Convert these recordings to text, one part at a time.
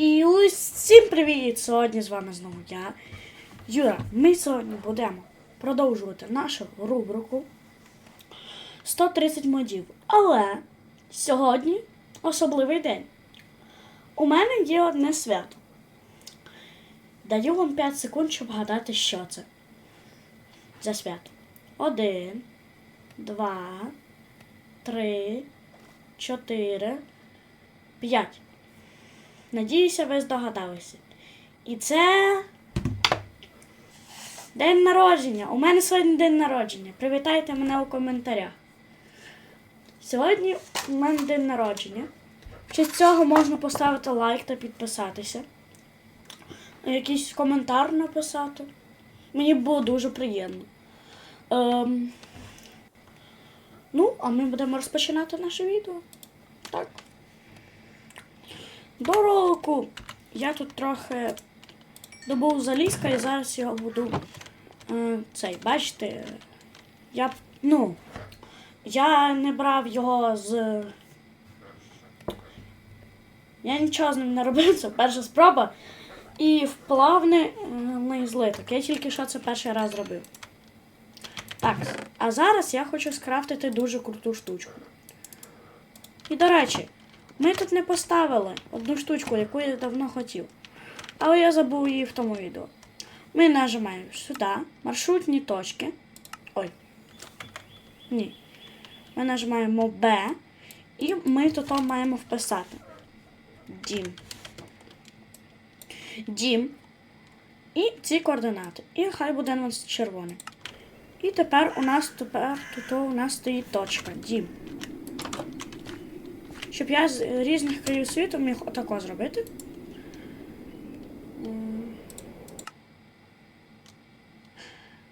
І усім привіт! Сьогодні з вами знову я, Юра. Ми сьогодні будемо продовжувати нашу рубрику 130 модів. Але сьогодні особливий день. У мене є одне свято. Даю вам 5 секунд, щоб гадати, що це. За свято. Один, два, три, чотири, п'ять. Надіюся, ви здогадалися. І це. День народження. У мене сьогодні день народження. Привітайте мене у коментарях. Сьогодні у мене день народження. В честь цього можна поставити лайк та підписатися. Якийсь коментар написати. Мені було дуже приємно. Ем... Ну, а ми будемо розпочинати наше відео. Так. До року я тут трохи добув залізка і зараз його буду е, цей, бачите, я ну, я не брав його з. Я нічого з ним не робив, це перша спроба. І вплавний е, злиток. Я тільки що це перший раз зробив. Так, а зараз я хочу скрафтити дуже круту штучку. І до речі, ми тут не поставили одну штучку, яку я давно хотів. Але я забув її в тому відео. Ми нажимаємо сюди, маршрутні точки. Ой. Ні. Ми нажимаємо Б. І ми тут маємо вписати. Дім. Дім. І ці координати. І хай буде у нас червоний. І тепер у нас тепер тут у нас стоїть точка. Дім. Щоб я з різних країв світу міг отако зробити.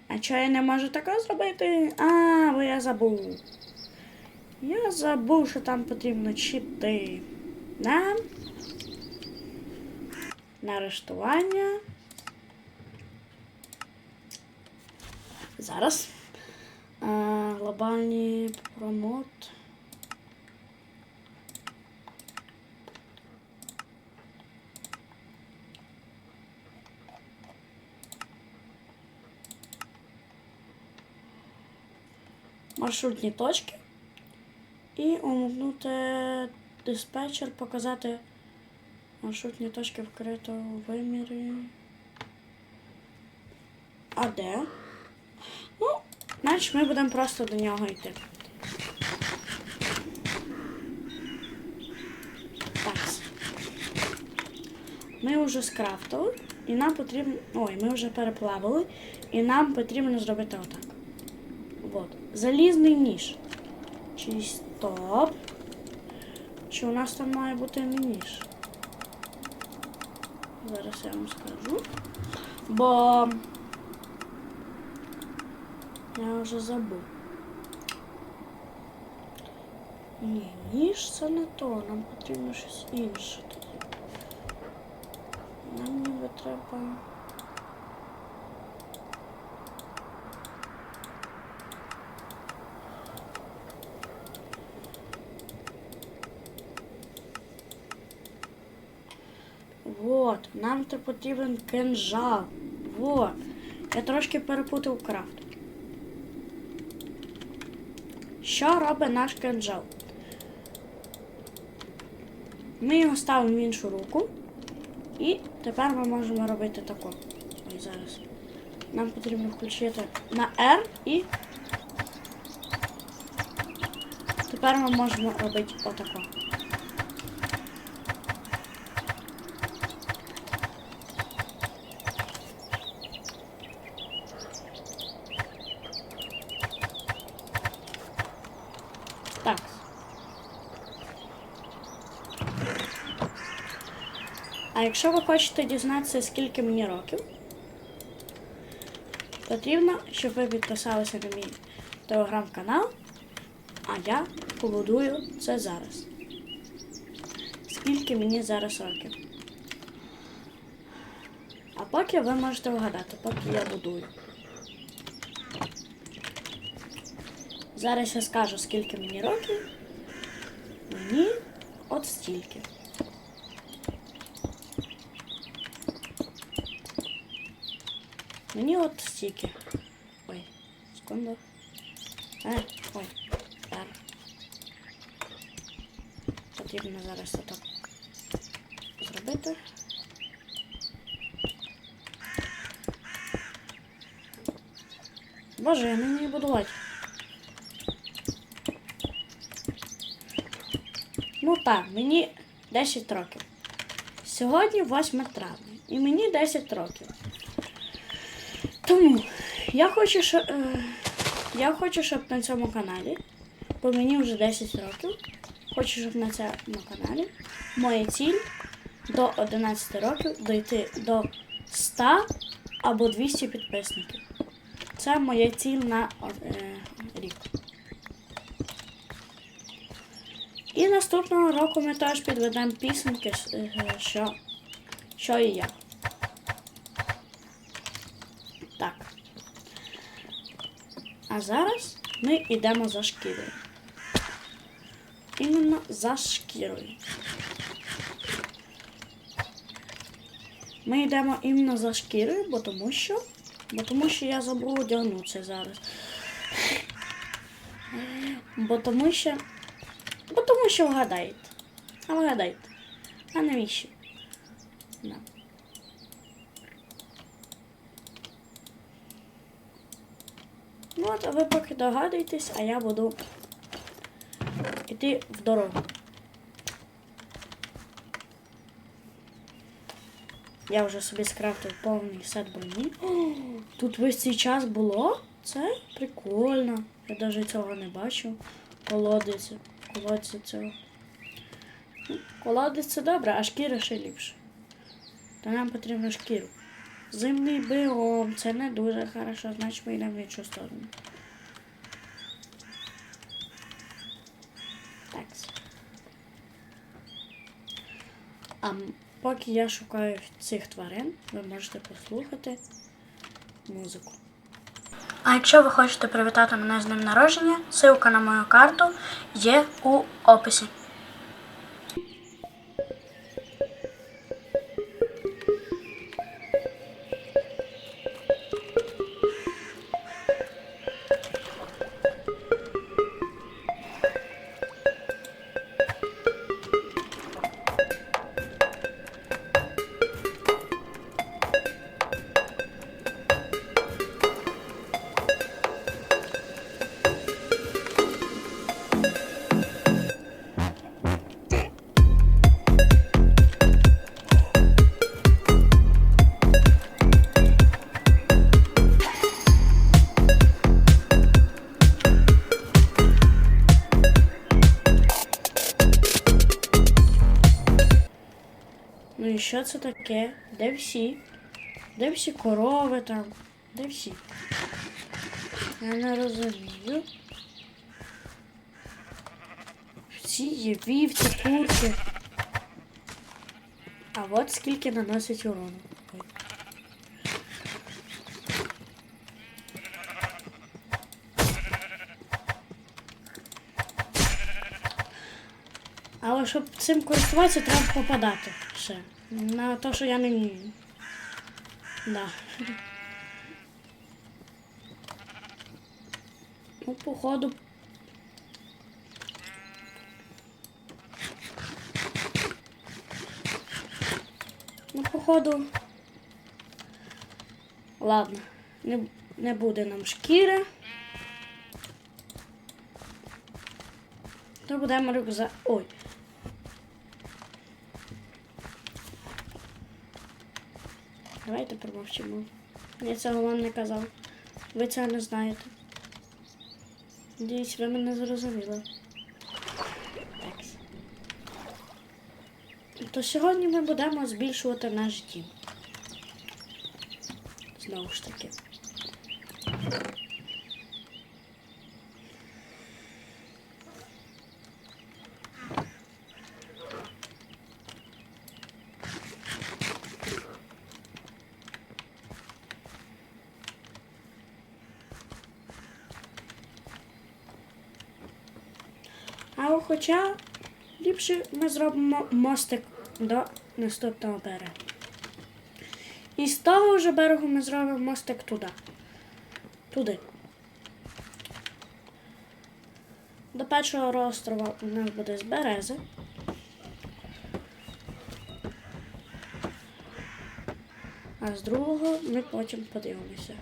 А чого я не можу тако зробити? А, бо я забув. Я забув, що там потрібно чити. На. Налаштування. Зараз. А, глобальний промот. Маршрутні точки і увімкнути диспетчер, показати маршрутні точки вкрито у вимірі. А де? Ну, значить ми будемо просто до нього йти. Так. Ми вже скрафтили, і нам потрібно. Ой, ми вже переплавили, і нам потрібно зробити отак. Вот. Залізний ніж. Чи стоп. Чи у нас там має бути ніж? Зараз я вам скажу. Бо я вже забув. Ні, ніж це не то, нам потрібно щось інше тоді. Нам ніби треба. Вот, потрібен кинжал. Вот. Я трошки перепутав крафт. Що робить наш кинжал? Ми його ставимо в іншу руку. І тепер ми можемо робити тако. Ой, зараз. Нам потрібно включити на R і. Тепер ми можемо робити отако. Так. А якщо ви хочете дізнатися, скільки мені років, потрібно, щоб ви підписалися на мій телеграм-канал, а я побудую це зараз. Скільки мені зараз років. А поки ви можете вгадати, поки я будую. Зараз я скажу, скільки мені років. Мені от стільки. Мені от стільки. Ой, секунду. Е, ой, так. Потрібно зараз це так зробити. Боже, я не вмію будувати. Ну так, мені 10 років. Сьогодні 8 травня. І мені 10 років. Тому я хочу, щоб, е, я хочу, щоб на цьому каналі, бо мені вже 10 років, хочу, щоб на цьому каналі моя ціль до 11 років дойти до 100 або 200 підписників. Це моя ціль на е, рік. І наступного року ми теж підведемо пісеньки, е, що, що і як. А зараз ми йдемо за шкірою. Іменно за шкірою. Ми йдемо іменно за шкірою, бо тому що. Бо тому що я забув одягнутися зараз. Бо тому що. Бо тому що вгадаєте. А вгадайте. А навіщо? Да. От, а ви поки догадуєтесь, а я буду йти в дорогу. Я вже собі скрафтив повний сет броні. Тут весь цей час було? Це прикольно. Я навіть цього не бачив. Колодець. Колодця цього. Колодець це добре, а шкіра ще ліпше. То нам потрібно шкіру. Зимний біом, це не дуже хорошо, значить ми йдемо в іншу сторону. Так. А поки я шукаю цих тварин, ви можете послухати музику. А якщо ви хочете привітати мене з днем народження, ссылка на мою карту є у описі. Що це таке? Де всі? Де всі корови там? Де всі? Я не розумію. Всі є вівці, курки. А от скільки наносить урону. Але щоб цим користуватися, треба попадати ще. На те, що я не вмію. Да. Ну, походу. Ну, походу. Ладно, не, не буде нам шкіри. То будемо рюкзак. Ой. Давайте промовчимо. Я цього вам не казав. Ви цього не знаєте. Надіюсь, ви мене зрозуміли. Так. То сьогодні ми будемо збільшувати наш дім. Знову ж таки. А хоча ліпше ми зробимо мостик до наступного берега. І з того вже берегу ми зробимо мостик туди. Туди. До першого острова у нас буде з берези. А з другого ми потім подивимося.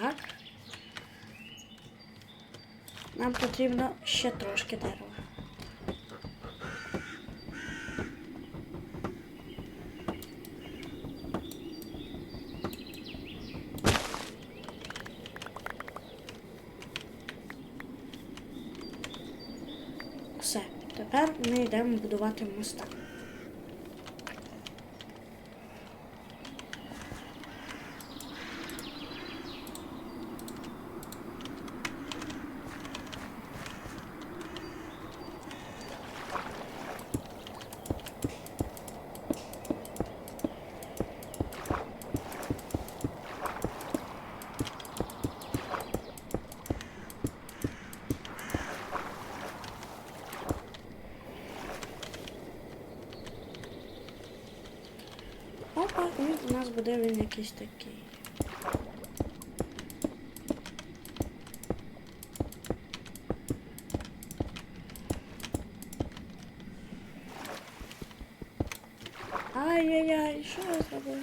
Так. Нам потрібно ще трошки дерева. Все, тепер ми йдемо будувати моста. Опа, і у нас буде він якийсь такий. Ай-яй-яй, що я зробив?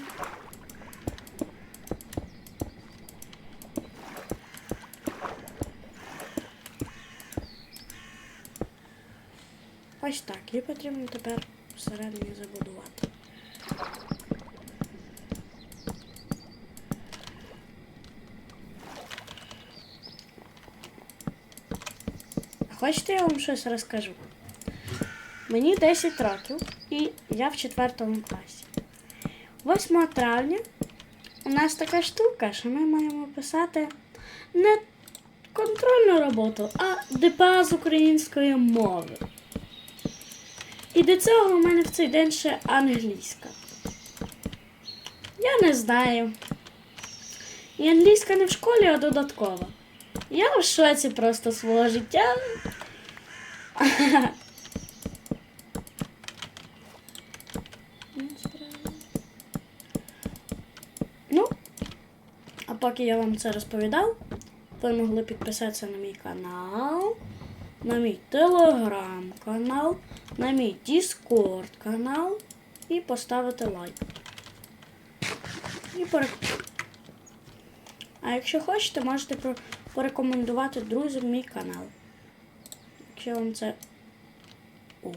Ось так, і потрібно тепер всередині забудувати. Хочете, я вам щось розкажу? Мені 10 років і я в 4 класі. 8 травня у нас така штука, що ми маємо писати не контрольну роботу, а ДПА з української мови. І до цього у мене в цей день ще англійська. Я не знаю. І англійська не в школі, а додаткова. Я в шоці просто свого життя. Ну, а поки я вам це розповідав, ви могли підписатися на мій канал, на мій телеграм-канал, на мій Discord канал і поставити лайк. І порек- А якщо хочете, можете порекомендувати друзям мій канал. Вам це. О.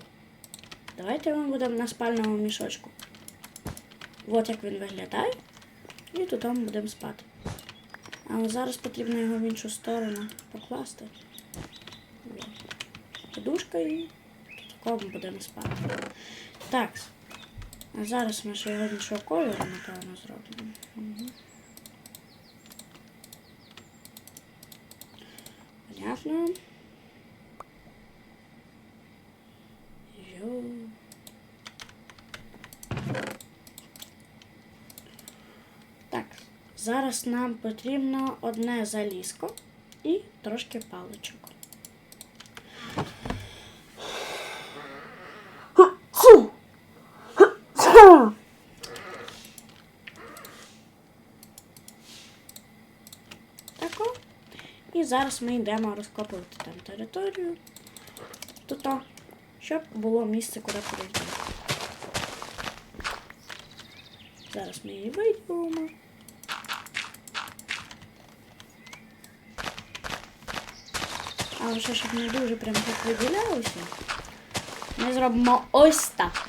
Давайте ми будемо на спальному мішочку. От як він виглядає. І тут ми будемо спати. Але зараз потрібно його в іншу сторону покласти. Подушка і тут ми будемо спати. Так. А зараз ми ще його іншого кольору, напевно, зробимо. Угу. Понятно. Йо. Так, зараз нам потрібно одне залізко і трошки паличок. Тако. І зараз ми йдемо розкопувати там територію. Тут, щоб було місце, куди пройти. Зараз ми її виділимо. А вже щоб не дуже прям так виділялося, ми зробимо ось так.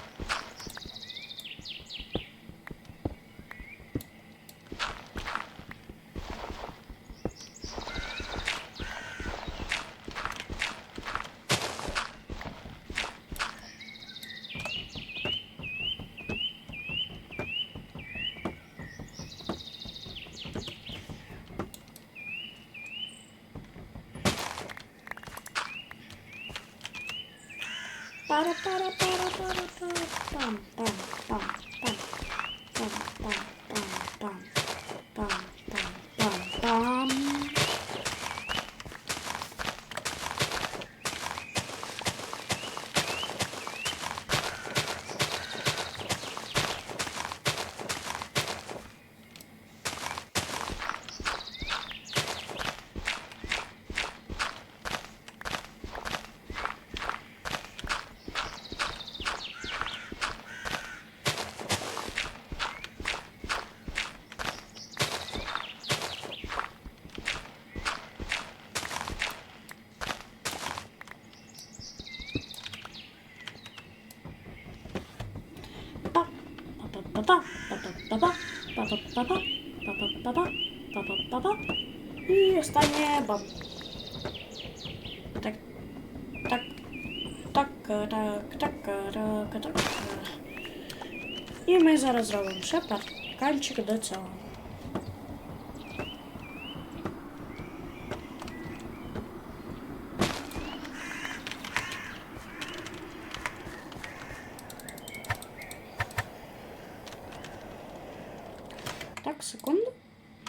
Па-па-па-па, па-па-па-па, па-па-па-па, па-па-па-па, па-па-па-па. І останнє бам. Так, так, так, так, так, так, так. І ми зараз зробимо ще парканчик до цього. Так, секунду.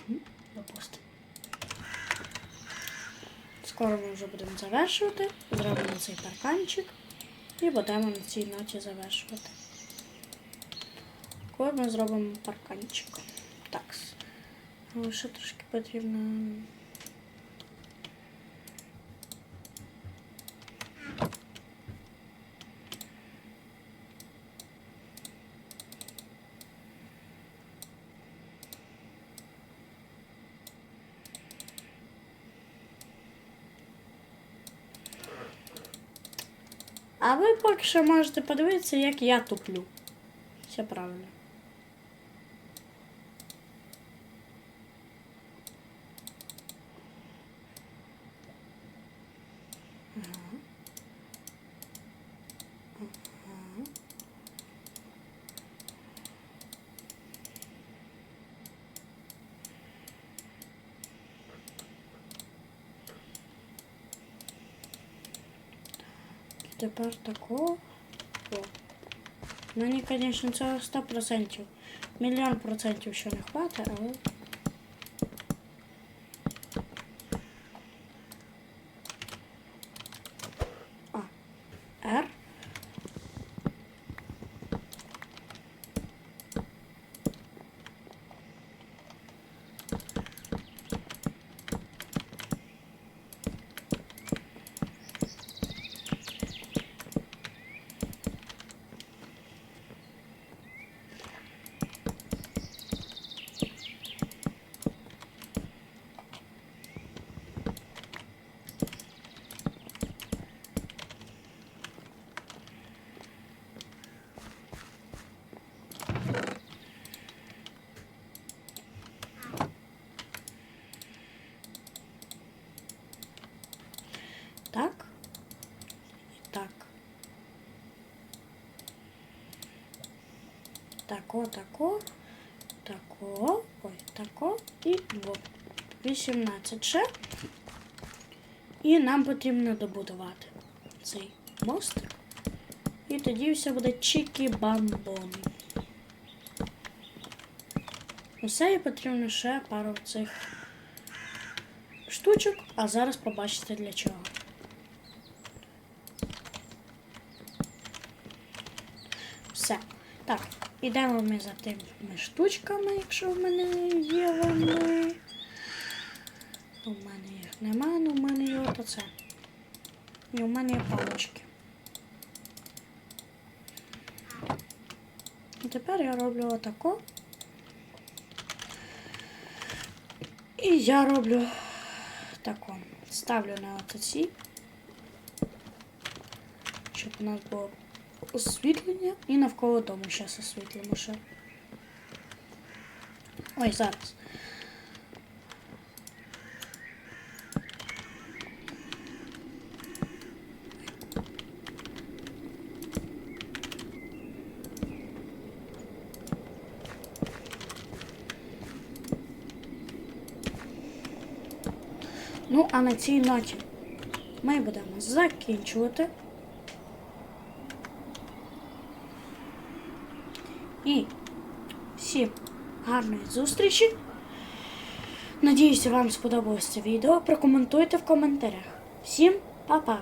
Мгм, Допустимо. Скоро ми вже будемо завершувати. Зробимо цей парканчик і будемо на цій ноті завершувати. Коли ми зробимо парканчик. Так. Ще трошки потрібно. Поки що можете подивитися, як я туплю. Все правильно. Тепер такого. Мені, звісно, цього 100%. Мільйон процентів ще не хватить, але. А. Р. Так. І так. Тако, тако, тако, ой, тако і во. 18 ще. І нам потрібно добудувати цей мостик. І тоді все буде чікі-бамбон. Усе і потрібно ще пару цих штучок, а зараз побачите для чого. Все. Так, ідемо ми за тими штучками, якщо в мене є вони. У мене їх нема, але в мене є от оце. І у мене є палочки. І тепер я роблю отако. І я роблю тако. Ставлю на оці, щоб у нас було освітлення і навколо дому зараз освітлимо ще. Ой, зараз. Ну, а на цій ноті ми будемо закінчувати. І всім гарної зустрічі. Надіюся, вам сподобалося відео. Прокоментуйте в коментарях. Всім па-па!